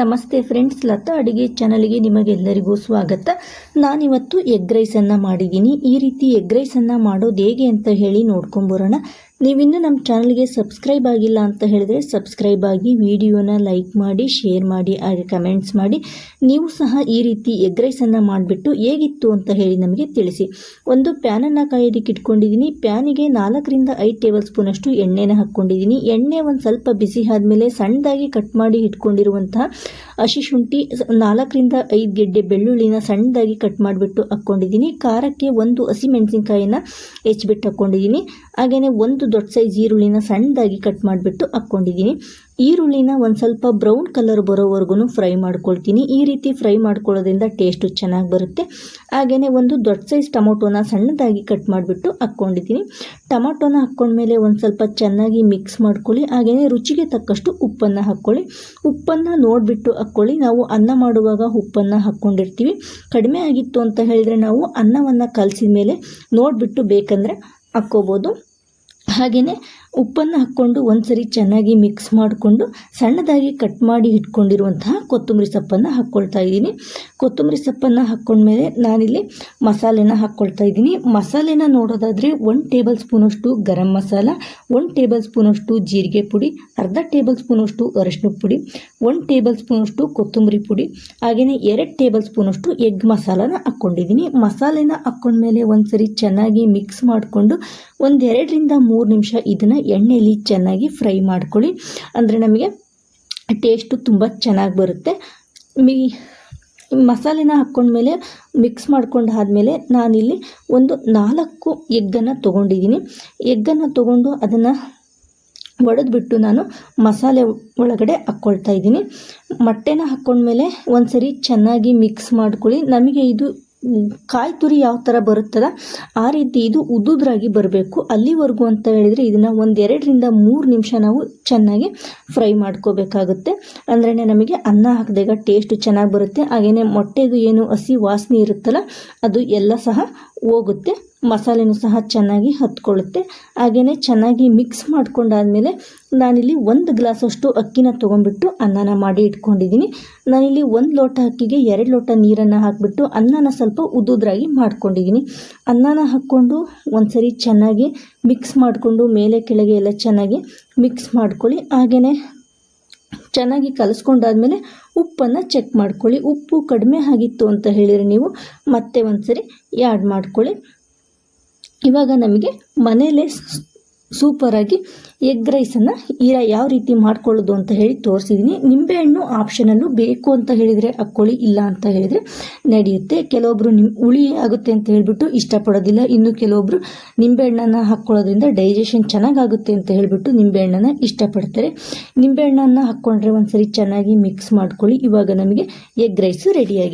ನಮಸ್ತೆ ಫ್ರೆಂಡ್ಸ್, ಲತಾ ಅಡುಗೆ ಚಾನಲ್ಗೆ ನಿಮಗೆಲ್ಲರಿಗೂ ಸ್ವಾಗತ. ನಾನಿವತ್ತು ಎಗ್ ರೈಸನ್ನು ಮಾಡಿದ್ದೀನಿ. ಈ ರೀತಿ ಎಗ್ ರೈಸನ್ನು ಮಾಡೋದು ಹೇಗೆ ಅಂತ ಹೇಳಿ ನೋಡ್ಕೊಂಬರೋಣ. ನೀವಿನ್ನೂ ನಮ್ಮ ಚಾನಲ್ಗೆ ಸಬ್ಸ್ಕ್ರೈಬ್ ಆಗಿಲ್ಲ ಅಂತ ಹೇಳಿದ್ರೆ ಸಬ್ಸ್ಕ್ರೈಬ್ ಆಗಿ ವಿಡಿಯೋನ ಲೈಕ್ ಮಾಡಿ, ಶೇರ್ ಮಾಡಿ, ಹಾಗೆ ಕಮೆಂಟ್ಸ್ ಮಾಡಿ. ನೀವು ಸಹ ಈ ರೀತಿ ಎಗ್ ರೈಸನ್ನು ಮಾಡಿಬಿಟ್ಟು ಹೇಗಿತ್ತು ಅಂತ ಹೇಳಿ ನಮಗೆ ತಿಳಿಸಿ. ಒಂದು ಪ್ಯಾನನ್ನು ಕಾಯೋದಕ್ಕೆ ಇಟ್ಕೊಂಡಿದ್ದೀನಿ. ಪ್ಯಾನಿಗೆ ನಾಲ್ಕರಿಂದ ಐದು ಟೇಬಲ್ ಸ್ಪೂನಷ್ಟು ಎಣ್ಣೆನ ಹಾಕ್ಕೊಂಡಿದ್ದೀನಿ. ಎಣ್ಣೆ ಒಂದು ಸ್ವಲ್ಪ ಬಿಸಿ ಆದಮೇಲೆ ಸಣ್ಣದಾಗಿ ಕಟ್ ಮಾಡಿ ಇಟ್ಕೊಂಡಿರುವಂತಹ ಹಸಿ ಶುಂಠಿ, ನಾಲ್ಕರಿಂದ ಐದು ಗೆಡ್ಡೆ ಬೆಳ್ಳುಳ್ಳಿನ ಸಣ್ಣದಾಗಿ ಕಟ್ ಮಾಡಿಬಿಟ್ಟು ಹಾಕ್ಕೊಂಡಿದ್ದೀನಿ. ಖಾರಕ್ಕೆ ಒಂದು ಹಸಿಮೆಣಸಿನ್ಕಾಯಿನ ಹೆಚ್ಚಿಬಿಟ್ಟು ಹಾಕ್ಕೊಂಡಿದ್ದೀನಿ. ಹಾಗೆಯೇ ಒಂದು ದೊಡ್ಡ ಸೈಜ್ ಈರುಳ್ಳಿನ ಸಣ್ಣದಾಗಿ ಕಟ್ ಮಾಡಿಬಿಟ್ಟು ಹಾಕ್ಕೊಂಡಿದ್ದೀನಿ. ಈರುಳ್ಳಿನ ಒಂದು ಸ್ವಲ್ಪ ಬ್ರೌನ್ ಕಲರ್ ಬರೋವರೆಗೂ ಫ್ರೈ ಮಾಡ್ಕೊಳ್ತೀನಿ. ಈ ರೀತಿ ಫ್ರೈ ಮಾಡ್ಕೊಳ್ಳೋದ್ರಿಂದ ಟೇಸ್ಟು ಚೆನ್ನಾಗಿ ಬರುತ್ತೆ. ಹಾಗೆಯೇ ಒಂದು ದೊಡ್ಡ ಸೈಜ್ ಟೊಮೊಟೊನ ಸಣ್ಣದಾಗಿ ಕಟ್ ಮಾಡಿಬಿಟ್ಟು ಹಾಕ್ಕೊಂಡಿದ್ದೀನಿ. ಟೊಮೊಟೊನ ಹಾಕ್ಕೊಂಡ್ಮೇಲೆ ಒಂದು ಸ್ವಲ್ಪ ಚೆನ್ನಾಗಿ ಮಿಕ್ಸ್ ಮಾಡ್ಕೊಳ್ಳಿ. ಹಾಗೆಯೇ ರುಚಿಗೆ ತಕ್ಕಷ್ಟು ಉಪ್ಪನ್ನು ಹಾಕ್ಕೊಳ್ಳಿ. ಉಪ್ಪನ್ನು ನೋಡಿಬಿಟ್ಟು ಹಾಕ್ಕೊಳ್ಳಿ. ನಾವು ಅನ್ನ ಮಾಡುವಾಗ ಉಪ್ಪನ್ನು ಹಾಕ್ಕೊಂಡಿರ್ತೀವಿ. ಕಡಿಮೆ ಆಗಿತ್ತು ಅಂತ ಹೇಳಿದ್ರೆ ನಾವು ಅನ್ನವನ್ನು ಕಲಸಿದ ಮೇಲೆ ನೋಡಿಬಿಟ್ಟು ಬೇಕಂದರೆ ಹಾಕ್ಕೋಬೋದು. ಹಾಗೆಯೇ ಉಪ್ಪನ್ನು ಹಾಕ್ಕೊಂಡು ಒಂದ್ಸರಿ ಚೆನ್ನಾಗಿ ಮಿಕ್ಸ್ ಮಾಡಿಕೊಂಡು ಸಣ್ಣದಾಗಿ ಕಟ್ ಮಾಡಿ ಇಟ್ಕೊಂಡಿರುವಂತಹ ಕೊತ್ತಂಬರಿ ಸೊಪ್ಪನ್ನು ಹಾಕ್ಕೊಳ್ತಾ ಇದ್ದೀನಿ. ಕೊತ್ತಂಬರಿ ಸೊಪ್ಪನ್ನು ಹಾಕ್ಕೊಂಡ್ಮೇಲೆ ನಾನಿಲ್ಲಿ ಮಸಾಲೆನ ಹಾಕ್ಕೊಳ್ತಾ ಇದ್ದೀನಿ. ಮಸಾಲೆನ ನೋಡೋದಾದರೆ ಒನ್ ಟೇಬಲ್ ಸ್ಪೂನಷ್ಟು ಗರಂ ಮಸಾಲ ಒನ್ ಟೇಬಲ್ ಸ್ಪೂನಷ್ಟು ಜೀರಿಗೆ ಪುಡಿ, ಅರ್ಧ ಟೇಬಲ್ ಸ್ಪೂನಷ್ಟು ಅರಿಶಿನ ಪುಡಿ ಒನ್ ಟೇಬಲ್ ಸ್ಪೂನಷ್ಟು ಕೊತ್ತಂಬರಿ ಪುಡಿ ಹಾಗೆಯೇ ಎರಡು ಟೇಬಲ್ ಸ್ಪೂನಷ್ಟು ಎಗ್ ಮಸಾಲನ ಹಾಕ್ಕೊಂಡಿದ್ದೀನಿ ಮಸಾಲೆನ ಹಾಕ್ಕೊಂಡ್ಮೇಲೆ ಒಂದ್ಸರಿ ಚೆನ್ನಾಗಿ ಮಿಕ್ಸ್ ಮಾಡಿಕೊಂಡು ಒಂದೆರಡರಿಂದ ಮೂರು ನಿಮಿಷ ಇದನ್ನು ಎಣ್ಣೆಯಲ್ಲಿ ಚೆನ್ನಾಗಿ ಫ್ರೈ ಮಾಡ್ಕೊಳ್ಳಿ. ಅಂದರೆ ನಮಗೆ ಟೇಸ್ಟು ತುಂಬ ಚೆನ್ನಾಗಿ ಬರುತ್ತೆ. ಮಿ, ಮಸಾಲೆನ ಹಾಕ್ಕೊಂಡ್ಮೇಲೆ ಮಿಕ್ಸ್ ಮಾಡ್ಕೊಂಡು ಆದಮೇಲೆ ನಾನಿಲ್ಲಿ ಒಂದು ನಾಲ್ಕು ಎಗ್ಗನ್ನು ತೊಗೊಂಡಿದ್ದೀನಿ. ಎಗ್ಗನ್ನು ತೊಗೊಂಡು ಅದನ್ನು ಒಡೆದ್ಬಿಟ್ಟು ನಾನು ಮಸಾಲೆ ಒಳಗಡೆ ಹಾಕ್ಕೊಳ್ತಾ ಇದ್ದೀನಿ. ಮೊಟ್ಟೆನ ಹಾಕ್ಕೊಂಡ್ಮೇಲೆ ಒಂದು ಸರಿ ಚೆನ್ನಾಗಿ ಮಿಕ್ಸ್ ಮಾಡ್ಕೊಳ್ಳಿ. ನಮಗೆ ಇದು ಕಾಯಿ ತುರಿ ಯಾವ ಥರ ಬರುತ್ತದ? ಆ ರೀತಿ ಇದು ಉದ್ದುದ್ರಾಗಿ ಬರಬೇಕು. ಅಲ್ಲಿವರೆಗೂ ಅಂತ ಹೇಳಿದರೆ ಇದನ್ನು ಒಂದೆರಡರಿಂದ ಮೂರು ನಿಮಿಷ ನಾವು ಚೆನ್ನಾಗಿ ಫ್ರೈ ಮಾಡ್ಕೋಬೇಕಾಗುತ್ತೆ. ಅಂದ್ರೆ ನಮಗೆ ಅನ್ನ ಹಾಕಿದಾಗ ಟೇಸ್ಟ್ ಚೆನ್ನಾಗಿ ಬರುತ್ತೆ. ಹಾಗೆಯೇ ಮೊಟ್ಟೆದು ಏನು ಹಸಿ ವಾಸನೆ ಇರುತ್ತಲ್ಲ, ಅದು ಎಲ್ಲ ಸಹ ಹೋಗುತ್ತೆ. ಮಸಾಲೆನೂ ಸಹ ಚೆನ್ನಾಗಿ ಹತ್ಕೊಳ್ಳುತ್ತೆ. ಹಾಗೆಯೇ ಚೆನ್ನಾಗಿ ಮಿಕ್ಸ್ ಮಾಡ್ಕೊಂಡಾದಮೇಲೆ ನಾನಿಲ್ಲಿ ಒಂದು ಗ್ಲಾಸಷ್ಟು ಅಕ್ಕಿನ ತೊಗೊಂಡ್ಬಿಟ್ಟು ಅನ್ನನ ಮಾಡಿ ಇಟ್ಕೊಂಡಿದ್ದೀನಿ. ನಾನಿಲ್ಲಿ ಒಂದು ಲೋಟ ಅಕ್ಕಿಗೆ ಎರಡು ಲೋಟ ನೀರನ್ನು ಹಾಕಿಬಿಟ್ಟು ಅನ್ನನ ಸ್ವಲ್ಪ ಉದುದ್ರಾಗಿ ಮಾಡ್ಕೊಂಡಿದ್ದೀನಿ. ಅನ್ನನ ಹಾಕ್ಕೊಂಡು ಒಂದ್ಸರಿ ಚೆನ್ನಾಗಿ ಮಿಕ್ಸ್ ಮಾಡಿಕೊಂಡು ಮೇಲೆ ಕೆಳಗೆ ಎಲ್ಲ ಚೆನ್ನಾಗಿ ಮಿಕ್ಸ್ ಮಾಡ್ಕೊಳ್ಳಿ. ಹಾಗೆಯೇ ಚೆನ್ನಾಗಿ ಕಲಿಸ್ಕೊಂಡಾದ್ಮೇಲೆ ಉಪ್ಪನ್ನು ಚೆಕ್ ಮಾಡ್ಕೊಳ್ಳಿ. ಉಪ್ಪು ಕಡಿಮೆ ಆಗಿತ್ತು ಅಂತ ಹೇಳಿದರೆ ನೀವು ಮತ್ತೆ ಒಂದ್ಸರಿ ಆ್ಯಡ್ ಮಾಡ್ಕೊಳ್ಳಿ. ಇವಾಗ ನಮಗೆ ಮನೇಲೆ ಸೂಪರಾಗಿ ಎಗ್ ರೈಸನ್ನು ಈಗ ಯಾವ ರೀತಿ ಮಾಡ್ಕೊಳ್ಳೋದು ಅಂತ ಹೇಳಿ ತೋರಿಸಿದ್ದೀನಿ ನಿಂಬೆಹಣ್ಣು ಆಪ್ಷನಲ್ಲೂ ಬೇಕು ಅಂತ ಹೇಳಿದರೆ ಹಾಕ್ಕೊಳ್ಳಿ ಇಲ್ಲ ಅಂತ ಹೇಳಿದರೆ ನಡೆಯುತ್ತೆ. ಕೆಲವೊಬ್ಬರು ನಿಮ್, ಹುಳಿ ಆಗುತ್ತೆ ಅಂತ ಹೇಳಿಬಿಟ್ಟು ಇಷ್ಟಪಡೋದಿಲ್ಲ. ಇನ್ನು ಕೆಲವೊಬ್ಬರು ನಿಂಬೆಹಣ್ಣನ್ನು ಹಾಕ್ಕೊಳ್ಳೋದ್ರಿಂದ ಡೈಜೆಷನ್ ಚೆನ್ನಾಗಾಗುತ್ತೆ ಅಂತ ಹೇಳಿಬಿಟ್ಟು ನಿಂಬೆಹಣ್ಣನ್ನು ಇಷ್ಟಪಡ್ತಾರೆ. ನಿಂಬೆಹಣ್ಣನ್ನು ಹಾಕ್ಕೊಂಡ್ರೆ ಒಂದ್ಸರಿ ಚೆನ್ನಾಗಿ ಮಿಕ್ಸ್ ಮಾಡ್ಕೊಳ್ಳಿ. ಇವಾಗ ನಮಗೆ ಎಗ್ ರೈಸು ರೆಡಿಯಾಗಿದೆ